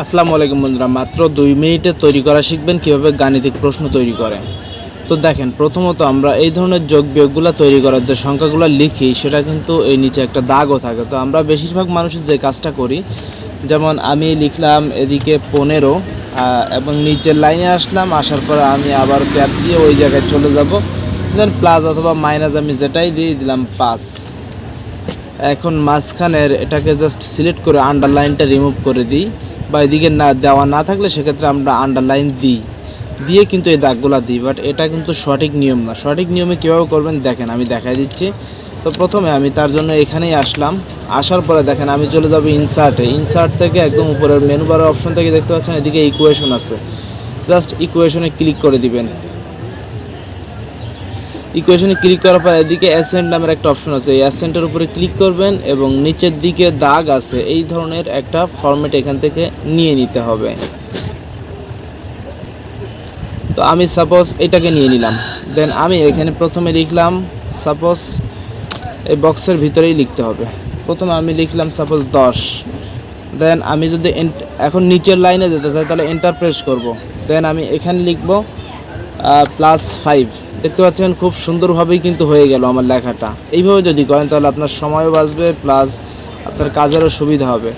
আসসালামু আলাইকুম বন্ধুরা, মাত্র দুই মিনিটে তৈরি করা শিখবেন কীভাবে গাণিতিক প্রশ্ন তৈরি করে। তো দেখেন, প্রথমত আমরা এই ধরনের যোগ বিয়োগগুলো তৈরি করার যে সংখ্যাগুলো লিখি, সেটা কিন্তু এই নিচে একটা দাগও থাকে। তো আমরা বেশিরভাগ মানুষের যে কাজটা করি, যেমন আমি লিখলাম এদিকে পনেরো এবং নিচের লাইনে আসলাম, আসার পরে আমি আবার ক্যাপ দিয়ে ওই জায়গায় চলে যাব। দেন প্লাস অথবা মাইনাস আমি যেটাই দিয়ে দিলাম পাঁচ। এখন মাঝখানের এটাকে জাস্ট সিলেক্ট করে আন্ডারলাইনটা রিমুভ করে দিই। বা এদিকে না দেওয়া না থাকলে সেক্ষেত্রে আমরা আন্ডারলাইন দিই। দিয়ে কিন্তু এই দাগগুলো দিই বাট এটা কিন্তু সঠিক নিয়ম না। সঠিক নিয়মে কীভাবে করবেন দেখেন, আমি দেখাই দিচ্ছি। তো প্রথমে আমি তার জন্য এখানেই আসলাম। আসার পরে দেখেন, আমি চলে যাব ইনসার্টে ইনসার্ট থেকে একদম উপরের মেনু বারের অপশন থেকে দেখতে পাচ্ছেন, এদিকে ইকুয়েশন আছে। জাস্ট ইকুয়েশনে ক্লিক করে দিবেন। ইকুয়েশনে ক্লিক করার পর এদিকে অ্যাসেন্ট নামের একটা অপশন আছে। এই অ্যাসেন্টের উপরে ক্লিক করবেন এবং নিচের দিকে দাগ আছে, এই ধরনের একটা ফরম্যাট এখান থেকে নিয়ে নিতে হবে। তো আমি সাপোজ এটাকে নিয়ে নিলাম। দেন আমি এখানে প্রথমে লিখলাম সাপোজ এই বক্সের ভিতরেই লিখতে হবে। প্রথমে আমি লিখলাম সাপোজ দশ। দেন আমি যদি এখন নিচের লাইনে যেতে চাই, তাহলে এন্টার প্রেস করব। দেন আমি এখানে লিখব প্লাস ফাইভ দেখতে পাচ্ছেন, খুব সুন্দরভাবেই কিন্তু হয়ে গেল আমার লেখাটা। এইভাবে যদি করেন, তাহলে আপনার সময়ও বাঁচবে প্লাস আপনার কাজেরও সুবিধা হবে।